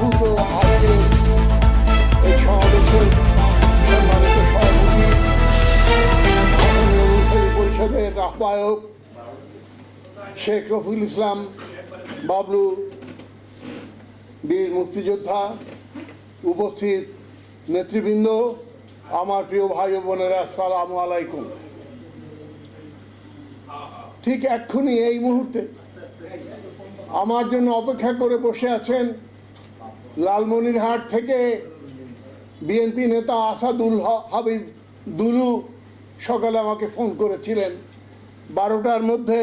এই পরিষদের শেখ রফিউল ইসলাম, বাবলু বীর মুক্তিযোদ্ধা উপস্থিত নেতৃবৃন্দ, আমার প্রিয় ভাই বোনেরা সালাম আলাইকুম। ঠিক এক্ষুনি এই মুহূর্তে আমার জন্য অপেক্ষা করে বসে আছেন লালমনিরহাট থেকে বিএনপি নেতা আসাদুল হাবিব দুলু সকালে আমাকে ফোন করেছিলেন। বারোটার মধ্যে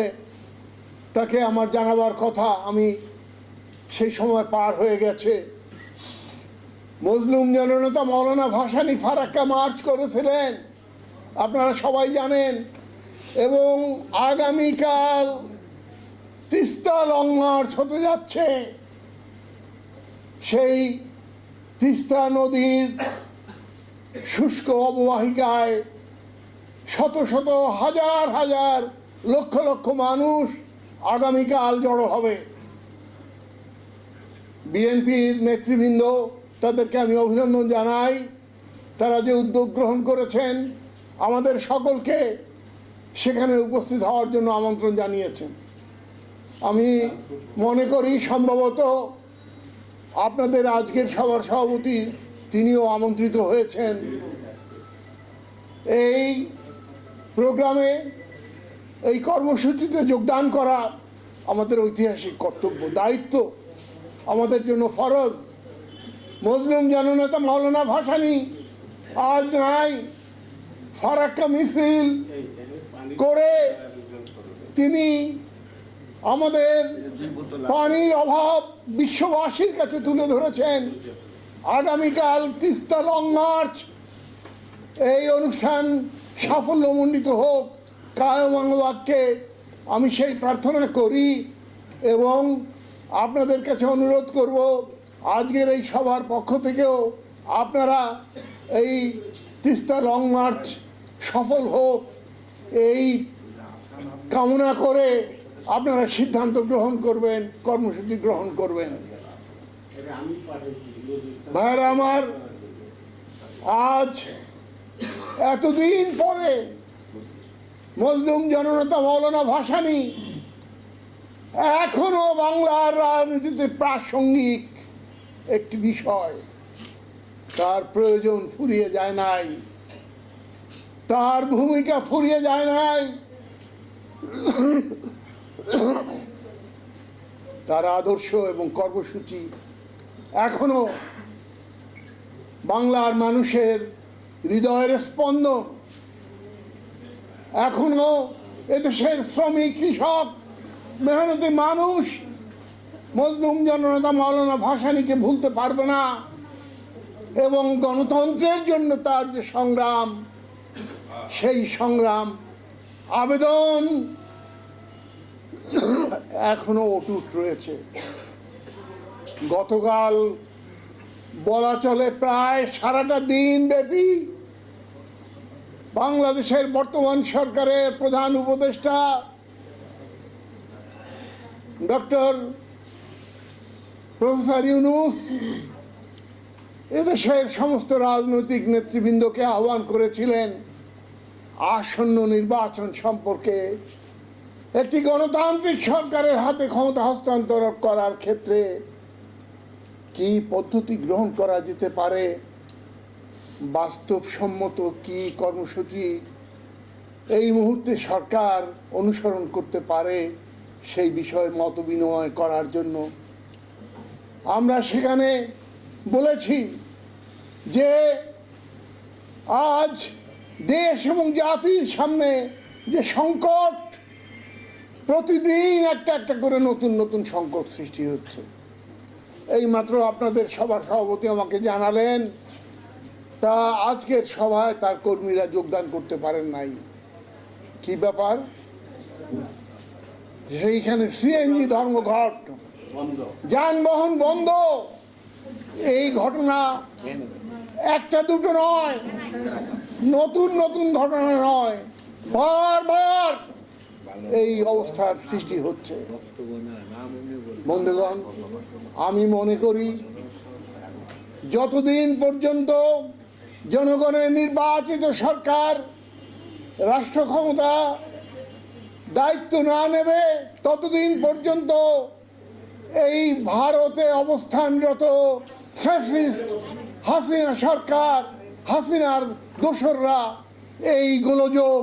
তাকে আমার জানাবার কথা আমি সেই সময় পার হয়ে গেছে। মজলুম জননেতা মৌলানা ভাসানি ফারাক্কা মার্চ করেছিলেন, আপনারা সবাই জানেন। এবং আগামীকাল তিস্তা লং মার্চ হতে যাচ্ছে। সেই তিস্তা নদীর শুষ্ক অববাহিকায় শত শত হাজার হাজার লক্ষ লক্ষ মানুষ আগামীকাল জড়ো হবে। বিএনপির নেতৃবৃন্দ তাদেরকে আমি অভিনন্দন জানাই। তারা যে উদ্যোগ গ্রহণ করেছেন, আমাদের সকলকে সেখানে উপস্থিত হওয়ার জন্য আমন্ত্রণ জানিয়েছেন। আমি মনে করি সম্ভবত আপনাদের আজকের সভার সভাপতি তিনিও আমন্ত্রিত হয়েছেন। এই প্রোগ্রামে, এই কর্মসূচিতে যোগদান করা আমাদের ঐতিহাসিক কর্তব্য, দায়িত্ব আমাদের জন্য ফরজ। মজলুম জননেতা মাওলানা ভাসানি, আজ নাই। ফারাক্কা মিছিল করে তিনি আমাদের পানির অভাব বিশ্ববাসীর কাছে তুলে ধরেছেন। আগামীকাল তিস্তা লং মার্চ। এই অনুষ্ঠান সাফল্যমণ্ডিত হোক কায়মাঙ্গবাক্যে আমি সেই প্রার্থনা করি এবং আপনাদের কাছে অনুরোধ করব, আজকের এই সভার পক্ষ থেকেও আপনারা এই তিস্তা লং মার্চ সফল হোক, এই কামনা করে আপনারা সিদ্ধান্ত গ্রহণ করবেন, কর্মসূচি গ্রহণ করবেন। ভাইরা আমার, আজ এতদিন পরে মজলুম জননেতা মৌলানা ভাসানি এখনও বাংলার রাজনীতিতে প্রাসঙ্গিক একটি বিষয়। তার প্রয়োজন ফুরিয়ে যায় নাই। তার ভূমিকা ফুরিয়ে যায় নাই। তার আদর্শ এবং কর্মসূচি এখনও বাংলার মানুষের হৃদয়ের স্পন্দন। এখনও এদেশের শ্রমিক, কৃষক, মেহনতি মানুষ, মজলুম জননেতা মাওলানা ভাসানিকে ভুলতে পারবে না এবং গণতন্ত্রের জন্য তার যে সংগ্রাম, সেই সংগ্রাম, আবেদন এখনও অটুট রয়েছে। গতকাল বলা চলে প্রায় সারাটা দিন ব্যাপী বাংলাদেশের বর্তমান সরকারের প্রধান উপদেষ্টা ডক্টর প্রফেসর ইউনুস এদেশের সমস্ত রাজনৈতিক নেতৃবৃন্দকে আহ্বান করেছিলেন আসন্ন নির্বাচন সম্পর্কে একটি গণতান্ত্রিক সরকারের হাতে ক্ষমতা হস্তান্তর করার ক্ষেত্রে কি পদ্ধতি গ্রহণ করা যেতে পারে? বাস্তবসম্মত কি কর্মসূচি এই মুহূর্তে সরকার অনুসরণ করতে পারে সেই বিষয়ে মত বিনিময় করার জন্য? আমরা সেখানে বলেছি যে আজ দেশ এবং জাতির সামনে যে সংকট প্রতিদিন একটা একটা করে নতুন নতুন সংকট সৃষ্টি হচ্ছে। এই মাত্র আপনাদের সবার সভাপতি আমাকে জানালেন তা আজকের সভায় তার কর্মীরা যোগদান করতে পারেন নাই। কি ব্যাপার? সেইখানে সিএনজি ধর্মঘট যানবাহন বন্ধ। এই ঘটনা একটা দুটো নয় নতুন নতুন ঘটনা নয়। বারবার এই অবস্থার সৃষ্টি হচ্ছে। বন্ধুগণ, আমি মনে করি, যতদিন পর্যন্ত জনগণের নির্বাচিত সরকার রাষ্ট্র ক্ষমতা দায়িত্ব না নেবে, ততদিন পর্যন্ত এই ভারতে অবস্থানরত ফ্যাসিস্ট হাসিনা সরকার, হাসিনার দোসররা এই গোলযোগ